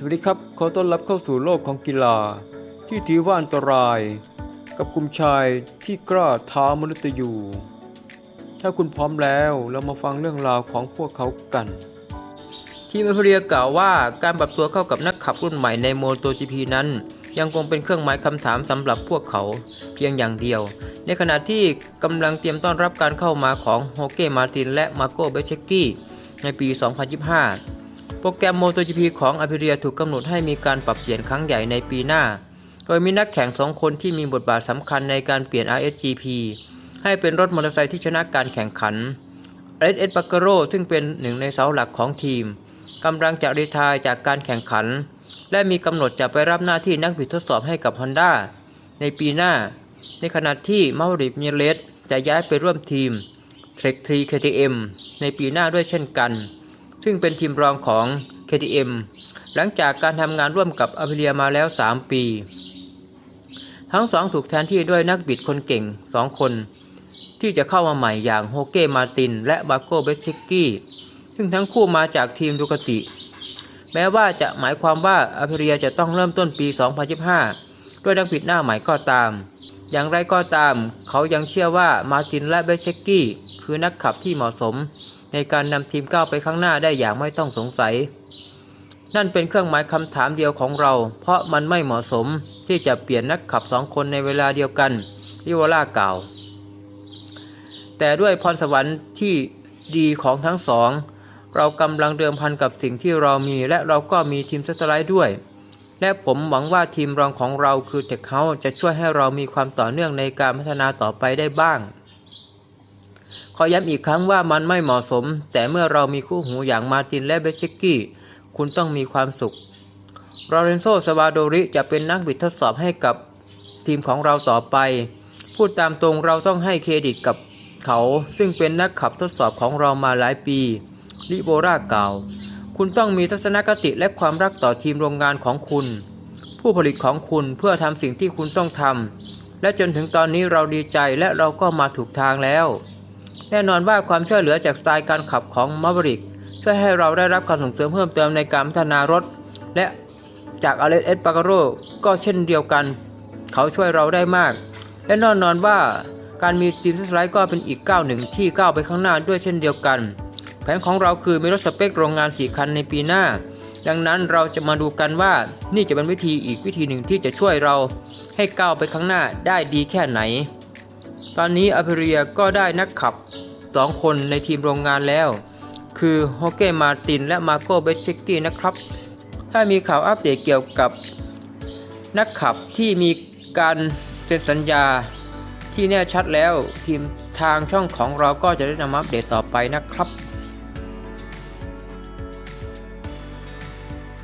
สวัสดีครับ ขอต้อนรับเข้าสู่โลกของกีฬา ที่ถือว่าอันตราย กับกลุ่มชายที่กล้าท้ามนุษย์อยู่ ถ้าคุณพร้อมแล้วเรามาฟังเรื่องราวของพวกเขากัน ทีมอเริกากล่าวว่าการปรับตัวเข้ากับนักขับรุ่นใหม่ในโมโต GP นั้น ยังคงเป็นเครื่องหมายคำถามสำหรับพวกเขาเพียงอย่างเดียว ในขณะที่กำลังเตรียมต้อนรับการเข้ามาของโฮเก้มาตินและมาโกเบเชกกี้ในปี 2025 โปรแกรม MotoGP ของอ p เ i ียถูกกำหนดให้มีการปรับเปลี่ยนครั้งใหญ่ในปีหน้า โดยมีนักแข่งสองคนที่มีบทบาทสำคัญในการเปลี่ยน RSGP ให้เป็นรถมอเตอร์ไซค์ที่ชนะการแข่งขันเลสเอสปาเกโรซึ่งเป็นหนึ่งในเสาหลักของทีมกำลังจะรีทายจากการแข่งขัน และมีกำหนดจะไปรับหน้าที่นักบิดทดสอบให้กับ Honda ในปีหน้า ในขณะที่มาริมิเลสจะย้ายไปร่วมทีม Trek 3 KTM ในปีหน้าด้วยเช่นกัน ซึ่งเป็นทีมรองของ KTM หลังจากการทำงานร่วมกับอ p เ i ียมาแล้ว 3 ปี ทั้งสองถูกแทนที่ด้วยนักบิดคนเก่ง 2 คน ที่จะเข้ามาใหม่อย่างโฮเก้มาติน และบาโกเบชิกกี้ซึ่งทั้งคู่มาจากทีมดูกติ แม้ว่าจะหมายความว่าอ p เ i ียจะต้องเริ่มต้นปี 2025 ด้วยนักบิดหน้าใหม่ก็ตาม อย่างไรก็ตาม เขายังเชื่อว่ามาตินและเบเชกกี้คือนักขับที่เหมาะสม ในการนำทีมก้าวไปข้างหน้าได้อย่างไม่ต้องสงสัย นั่นเป็นเครื่องหมายคำถามเดียวของเรา เพราะมันไม่เหมาะสมที่จะเปลี่ยนนักขับสองคนในเวลาเดียวกันลิวอล่ากล่าว แต่ด้วยพรสวรรค์ที่ดีของทั้งสอง เรากำลังเดิมพันกับสิ่งที่เรามี และเราก็มีทีมสตไลท์ด้วย และผมหวังว่าทีมรองของเราคือเทคเฮาจะช่วยให้เรามีความต่อเนื่องในการพัฒนาต่อไปได้บ้าง ขอย้ำอีกครั้งว่ามันไม่เหมาะสม แต่เมื่อเรามีคู่หูอย่างมาตินและเบเชกกี้ คุณต้องมีความสุขลอเรนโซสวาโดริจะเป็นนักบิดทดสอบให้กับทีมของเราต่อไป พูดตามตรงเราต้องให้เครดิตกับเขา ซึ่งเป็นนักขับทดสอบของเรามาหลายปี ลิโบรากล่าวคุณต้องมีทัศนคติและความรักต่อทีมโรงงานของคุณ ผู้ผลิตของคุณเพื่อทำสิ่งที่คุณต้องทำและจนถึงตอนนี้เราดีใจและเราก็มาถูกทางแล้ว แน่นอนว่าความช่วยเหลือจากสไตล์การขับของมา v ริกช่วยให้เราได้รับการส่งเสริมเพิ่มเติมในการพัฒนารถ และจากอเลสเอสปาการโรก็เช่นเดียวกัน เขาช่วยเราได้มาก และแน่นอนว่าการมีจีนสไลด์ก็เป็นอีกก้าวหนึ่งที่ก้าวไปข้างหน้าด้วยเช่นเดียวกัน แผนของเราคือมีรถสเปคโรงงาน 4 คันในปีหน้า ดังนั้นเราจะมาดูกันว่านี่จะเป็นวิธีอีกวิธีหนึ่งที่จะช่วยเราให้ก้าวไปข้างหน้าได้ดีแค่ไหน ตอนนี้อ p เรียก็ได้นักขับ 2 คนในทีมโรงงานแล้ว คือฮอกเก้มาตินและมาโกเบเชกกี้นะครับ ถ้ามีข่าวอัปเดตเกี่ยวกับนักขับที่มีการเซ็นสัญญาที่แน่ชัดแล้วทีมทางช่องของเราก็จะได้นำมาอัปเดตต่อไปนะครับ